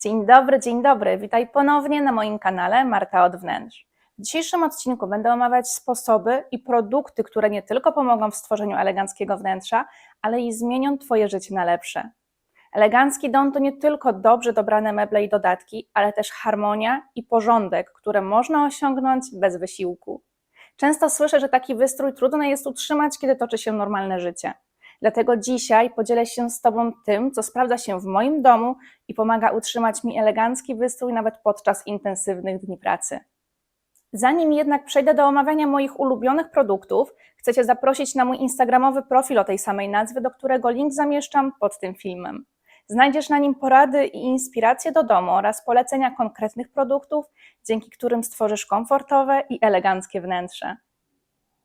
Dzień dobry, dzień dobry. Witaj ponownie na moim kanale Marta od Wnętrz. W dzisiejszym odcinku będę omawiać sposoby i produkty, które nie tylko pomogą w stworzeniu eleganckiego wnętrza, ale i zmienią Twoje życie na lepsze. Elegancki dom to nie tylko dobrze dobrane meble i dodatki, ale też harmonia i porządek, które można osiągnąć bez wysiłku. Często słyszę, że taki wystrój trudno jest utrzymać, kiedy toczy się normalne życie. Dlatego dzisiaj podzielę się z Tobą tym, co sprawdza się w moim domu i pomaga utrzymać mi elegancki wystrój nawet podczas intensywnych dni pracy. Zanim jednak przejdę do omawiania moich ulubionych produktów, chcę Cię zaprosić na mój instagramowy profil o tej samej nazwie, do którego link zamieszczam pod tym filmem. Znajdziesz na nim porady i inspiracje do domu oraz polecenia konkretnych produktów, dzięki którym stworzysz komfortowe i eleganckie wnętrze.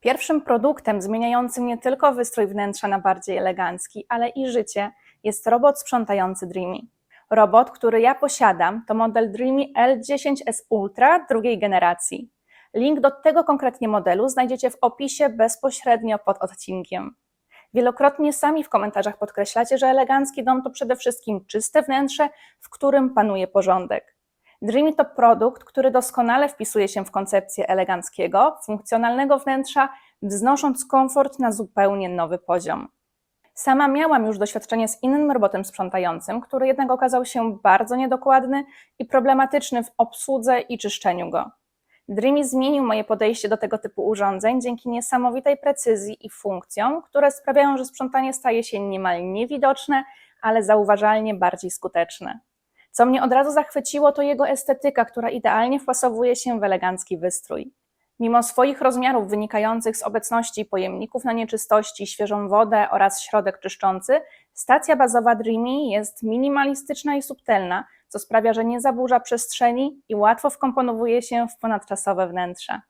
Pierwszym produktem zmieniającym nie tylko wystrój wnętrza na bardziej elegancki, ale i życie jest robot sprzątający Dreamy. Robot, który ja posiadam, to model Dreamy L10S Ultra drugiej generacji. Link do tego konkretnie modelu znajdziecie w opisie bezpośrednio pod odcinkiem. Wielokrotnie sami w komentarzach podkreślacie, że elegancki dom to przede wszystkim czyste wnętrze, w którym panuje porządek. Dreamy to produkt, który doskonale wpisuje się w koncepcję eleganckiego, funkcjonalnego wnętrza, wznosząc komfort na zupełnie nowy poziom. Sama miałam już doświadczenie z innym robotem sprzątającym, który jednak okazał się bardzo niedokładny i problematyczny w obsłudze i czyszczeniu go. Dreamy zmienił moje podejście do tego typu urządzeń dzięki niesamowitej precyzji i funkcjom, które sprawiają, że sprzątanie staje się niemal niewidoczne, ale zauważalnie bardziej skuteczne. Co mnie od razu zachwyciło, to jego estetyka, która idealnie wpasowuje się w elegancki wystrój. Mimo swoich rozmiarów wynikających z obecności pojemników na nieczystości, świeżą wodę oraz środek czyszczący, stacja bazowa Dreamy jest minimalistyczna i subtelna, co sprawia, że nie zaburza przestrzeni i łatwo wkomponowuje się w ponadczasowe wnętrze.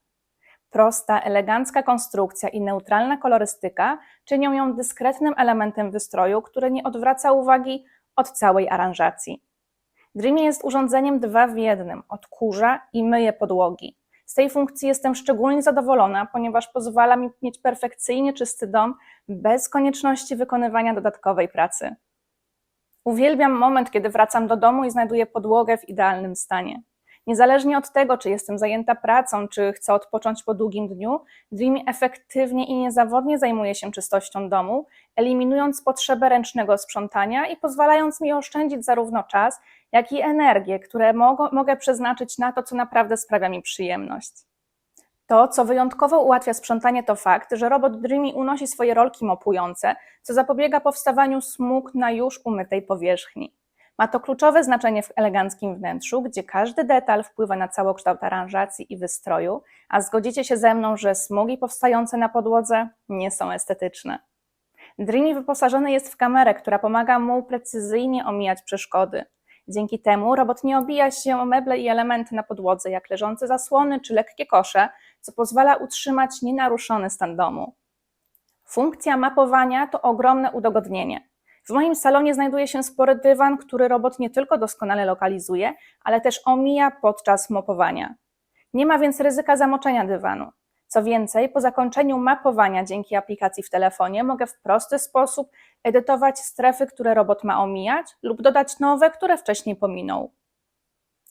Prosta, elegancka konstrukcja i neutralna kolorystyka czynią ją dyskretnym elementem wystroju, który nie odwraca uwagi od całej aranżacji. Dreamy jest urządzeniem dwa w jednym, odkurza i myje podłogi. Z tej funkcji jestem szczególnie zadowolona, ponieważ pozwala mi mieć perfekcyjnie czysty dom bez konieczności wykonywania dodatkowej pracy. Uwielbiam moment, kiedy wracam do domu i znajduję podłogę w idealnym stanie. Niezależnie od tego, czy jestem zajęta pracą, czy chcę odpocząć po długim dniu, Dreamy efektywnie i niezawodnie zajmuje się czystością domu, eliminując potrzebę ręcznego sprzątania i pozwalając mi oszczędzić zarówno czas, jak i energię, które mogę, przeznaczyć na to, co naprawdę sprawia mi przyjemność. To, co wyjątkowo ułatwia sprzątanie, to fakt, że robot Dreamy unosi swoje rolki mopujące, co zapobiega powstawaniu smug na już umytej powierzchni. Ma to kluczowe znaczenie w eleganckim wnętrzu, gdzie każdy detal wpływa na całokształt aranżacji i wystroju, a zgodzicie się ze mną, że smugi powstające na podłodze nie są estetyczne. Dreamy wyposażony jest w kamerę, która pomaga mu precyzyjnie omijać przeszkody. Dzięki temu robot nie obija się o meble i elementy na podłodze, jak leżące zasłony czy lekkie kosze, co pozwala utrzymać nienaruszony stan domu. Funkcja mapowania to ogromne udogodnienie. W moim salonie znajduje się spory dywan, który robot nie tylko doskonale lokalizuje, ale też omija podczas mopowania. Nie ma więc ryzyka zamoczenia dywanu. Co więcej, po zakończeniu mapowania dzięki aplikacji w telefonie mogę w prosty sposób edytować strefy, które robot ma omijać, lub dodać nowe, które wcześniej pominął.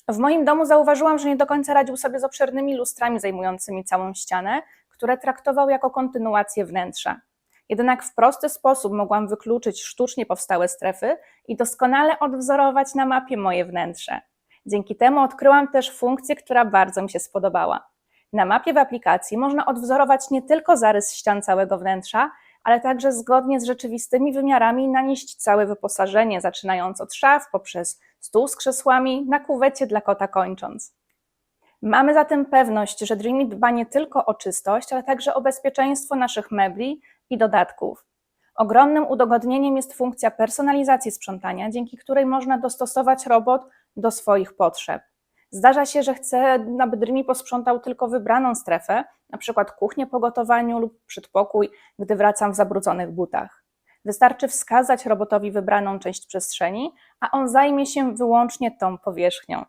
W moim domu zauważyłam, że nie do końca radził sobie z obszernymi lustrami zajmującymi całą ścianę, które traktował jako kontynuację wnętrza. Jednak w prosty sposób mogłam wykluczyć sztucznie powstałe strefy i doskonale odwzorować na mapie moje wnętrze. Dzięki temu odkryłam też funkcję, która bardzo mi się spodobała. Na mapie w aplikacji można odwzorować nie tylko zarys ścian całego wnętrza, ale także zgodnie z rzeczywistymi wymiarami nanieść całe wyposażenie, zaczynając od szaf, poprzez stół z krzesłami, na kuwecie dla kota kończąc. Mamy zatem pewność, że Dreamy dba nie tylko o czystość, ale także o bezpieczeństwo naszych mebli i dodatków. Ogromnym udogodnieniem jest funkcja personalizacji sprzątania, dzięki której można dostosować robot do swoich potrzeb. Zdarza się, że chcę, aby Dreamy posprzątał tylko wybraną strefę, na przykład kuchnię po gotowaniu lub przedpokój, gdy wracam w zabrudzonych butach. Wystarczy wskazać robotowi wybraną część przestrzeni, a on zajmie się wyłącznie tą powierzchnią.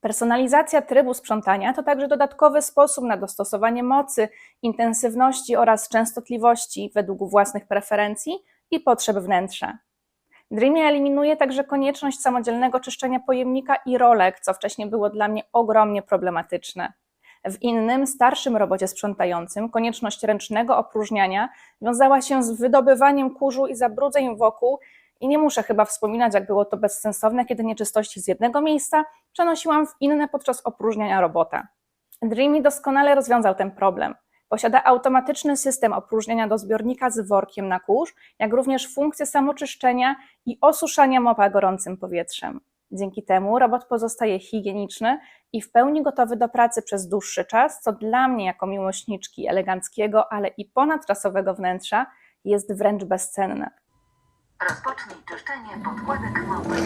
Personalizacja trybu sprzątania to także dodatkowy sposób na dostosowanie mocy, intensywności oraz częstotliwości według własnych preferencji i potrzeb wnętrza. Dreamy eliminuje także konieczność samodzielnego czyszczenia pojemnika i rolek, co wcześniej było dla mnie ogromnie problematyczne. W innym, starszym robocie sprzątającym konieczność ręcznego opróżniania wiązała się z wydobywaniem kurzu i zabrudzeń wokół i nie muszę chyba wspominać, jak było to bezsensowne, kiedy nieczystości z jednego miejsca przenosiłam w inne podczas opróżniania robota. Dreamy doskonale rozwiązał ten problem. Posiada automatyczny system opróżniania do zbiornika z workiem na kurz, jak również funkcję samoczyszczenia i osuszania mopa gorącym powietrzem. Dzięki temu robot pozostaje higieniczny i w pełni gotowy do pracy przez dłuższy czas, co dla mnie, jako miłośniczki eleganckiego, ale i ponadrasowego wnętrza, jest wręcz bezcenne. Rozpocznij czyszczenie podkładek mopy.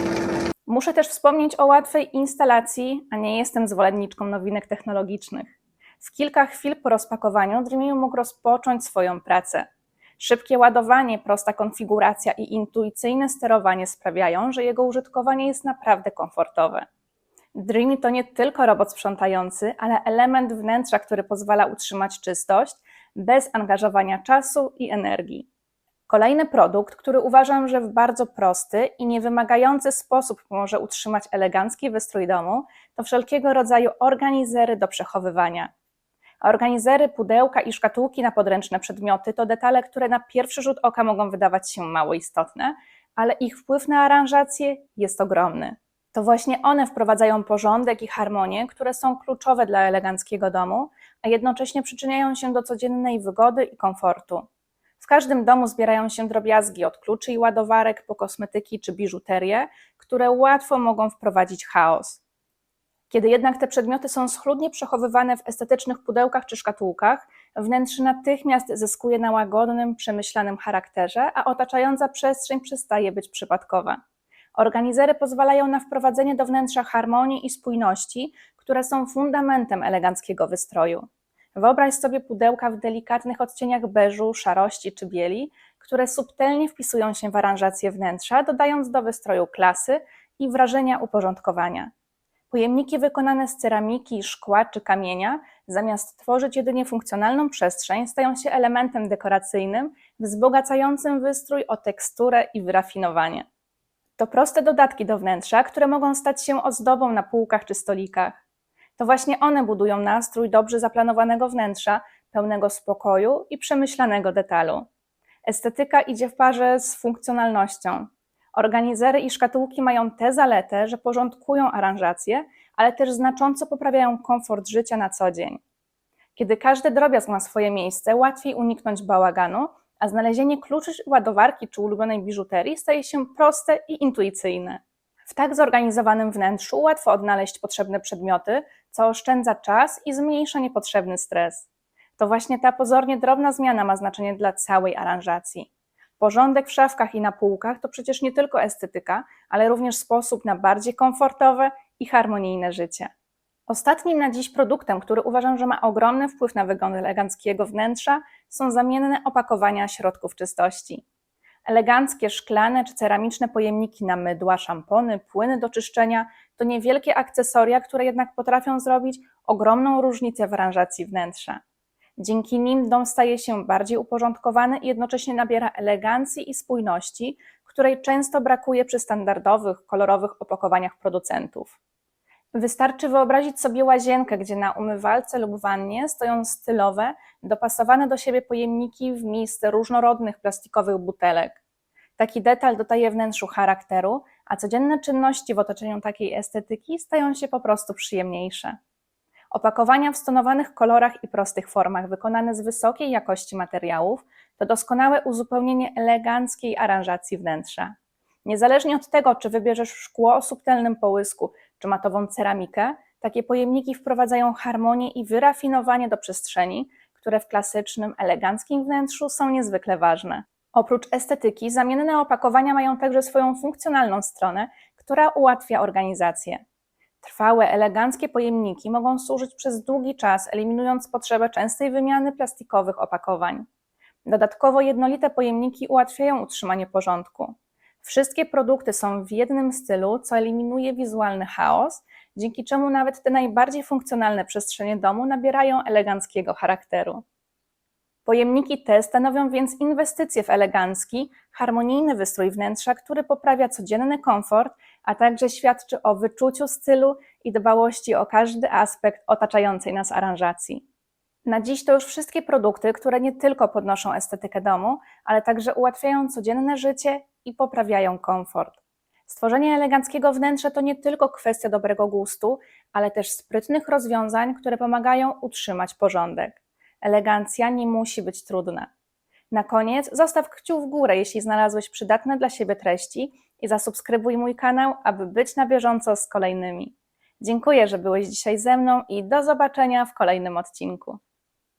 Muszę też wspomnieć o łatwej instalacji, a nie jestem zwolenniczką nowinek technologicznych. W kilka chwil po rozpakowaniu Dreamy mógł rozpocząć swoją pracę. Szybkie ładowanie, prosta konfiguracja i intuicyjne sterowanie sprawiają, że jego użytkowanie jest naprawdę komfortowe. Dreamy to nie tylko robot sprzątający, ale element wnętrza, który pozwala utrzymać czystość bez angażowania czasu i energii. Kolejny produkt, który uważam, że w bardzo prosty i niewymagający sposób pomoże utrzymać elegancki wystrój domu, to wszelkiego rodzaju organizery do przechowywania. Organizery, pudełka i szkatułki na podręczne przedmioty to detale, które na pierwszy rzut oka mogą wydawać się mało istotne, ale ich wpływ na aranżację jest ogromny. To właśnie one wprowadzają porządek i harmonię, które są kluczowe dla eleganckiego domu, a jednocześnie przyczyniają się do codziennej wygody i komfortu. W każdym domu zbierają się drobiazgi od kluczy i ładowarek po kosmetyki czy biżuterię, które łatwo mogą wprowadzić chaos. Kiedy jednak te przedmioty są schludnie przechowywane w estetycznych pudełkach czy szkatułkach, wnętrze natychmiast zyskuje na łagodnym, przemyślanym charakterze, a otaczająca przestrzeń przestaje być przypadkowa. Organizery pozwalają na wprowadzenie do wnętrza harmonii i spójności, które są fundamentem eleganckiego wystroju. Wyobraź sobie pudełka w delikatnych odcieniach beżu, szarości czy bieli, które subtelnie wpisują się w aranżację wnętrza, dodając do wystroju klasy i wrażenia uporządkowania. Pojemniki wykonane z ceramiki, szkła czy kamienia, zamiast tworzyć jedynie funkcjonalną przestrzeń, stają się elementem dekoracyjnym, wzbogacającym wystrój o teksturę i wyrafinowanie. To proste dodatki do wnętrza, które mogą stać się ozdobą na półkach czy stolikach. To właśnie one budują nastrój dobrze zaplanowanego wnętrza, pełnego spokoju i przemyślanego detalu. Estetyka idzie w parze z funkcjonalnością. Organizery i szkatułki mają tę zaletę, że porządkują aranżację, ale też znacząco poprawiają komfort życia na co dzień. Kiedy każdy drobiazg ma swoje miejsce, łatwiej uniknąć bałaganu, a znalezienie kluczy, ładowarki czy ulubionej biżuterii staje się proste i intuicyjne. W tak zorganizowanym wnętrzu łatwo odnaleźć potrzebne przedmioty, co oszczędza czas i zmniejsza niepotrzebny stres. To właśnie ta pozornie drobna zmiana ma znaczenie dla całej aranżacji. Porządek w szafkach i na półkach to przecież nie tylko estetyka, ale również sposób na bardziej komfortowe i harmonijne życie. Ostatnim na dziś produktem, który uważam, że ma ogromny wpływ na wygląd eleganckiego wnętrza, są zamienne opakowania środków czystości. Eleganckie szklane czy ceramiczne pojemniki na mydła, szampony, płyny do czyszczenia to niewielkie akcesoria, które jednak potrafią zrobić ogromną różnicę w aranżacji wnętrza. Dzięki nim dom staje się bardziej uporządkowany i jednocześnie nabiera elegancji i spójności, której często brakuje przy standardowych, kolorowych opakowaniach producentów. Wystarczy wyobrazić sobie łazienkę, gdzie na umywalce lub wannie stoją stylowe, dopasowane do siebie pojemniki w miejsce różnorodnych plastikowych butelek. Taki detal dodaje wnętrzu charakteru, a codzienne czynności w otoczeniu takiej estetyki stają się po prostu przyjemniejsze. Opakowania w stonowanych kolorach i prostych formach, wykonane z wysokiej jakości materiałów, to doskonałe uzupełnienie eleganckiej aranżacji wnętrza. Niezależnie od tego, czy wybierzesz szkło o subtelnym połysku, czy matową ceramikę, takie pojemniki wprowadzają harmonię i wyrafinowanie do przestrzeni, które w klasycznym, eleganckim wnętrzu są niezwykle ważne. Oprócz estetyki, zamienne opakowania mają także swoją funkcjonalną stronę, która ułatwia organizację. Trwałe, eleganckie pojemniki mogą służyć przez długi czas, eliminując potrzebę częstej wymiany plastikowych opakowań. Dodatkowo jednolite pojemniki ułatwiają utrzymanie porządku. Wszystkie produkty są w jednym stylu, co eliminuje wizualny chaos, dzięki czemu nawet te najbardziej funkcjonalne przestrzenie domu nabierają eleganckiego charakteru. Pojemniki te stanowią więc inwestycje w elegancki, harmonijny wystrój wnętrza, który poprawia codzienny komfort, a także świadczy o wyczuciu stylu i dbałości o każdy aspekt otaczającej nas aranżacji. Na dziś to już wszystkie produkty, które nie tylko podnoszą estetykę domu, ale także ułatwiają codzienne życie i poprawiają komfort. Stworzenie eleganckiego wnętrza to nie tylko kwestia dobrego gustu, ale też sprytnych rozwiązań, które pomagają utrzymać porządek. Elegancja nie musi być trudna. Na koniec zostaw kciuk w górę, jeśli znalazłeś przydatne dla siebie treści i zasubskrybuj mój kanał, aby być na bieżąco z kolejnymi. Dziękuję, że byłeś dzisiaj ze mną i do zobaczenia w kolejnym odcinku.